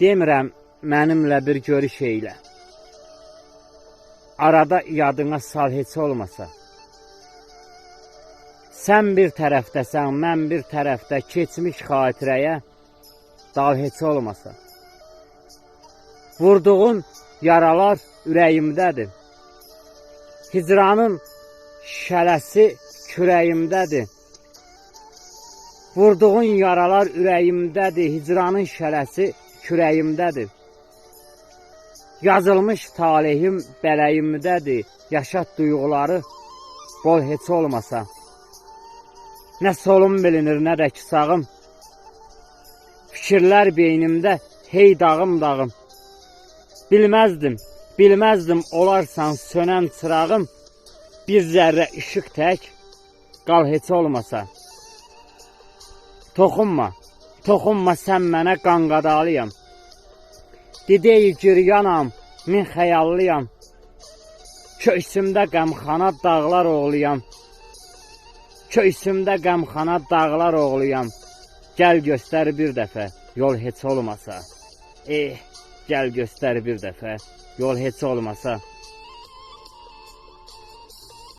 Demirəm mənimlə bir görüş eylə. Arada yadına sal heç olmasa. Sən bir tərəfdəsən, mən bir tərəfdə keçmiş xatirəyə dal heç olmasa. Vurduğun yaralar ürəyimdədir. Hicranın şələsi kürəyimdədir. Vurduğun yaralar ürəyimdədir, hicranın şələsi kürəyimdədir. Yazılmış talihim bələyimdədir, yaşat duyğuları bol heç olmasa. Nə solum bilinir, nə də ki sağım. Fikirlər beynimdə hey dağım dağım. Bilməzdim, bilməzdim olarsan sönən çırağım. Bir zərrə işıq tək qal heç olmasa. Toxunma, toxunma sən mənə qan qadalıyam. Dideyi giryanam, min xəyallıyam. Köksümdə qəmxana dağlar oğluyam. Köksümdə qəmxana dağlar oğluyam. Gəl göstər bir dəfə, yol heç olmasa. Eh, gəl göstər bir dəfə, yol heç olmasa.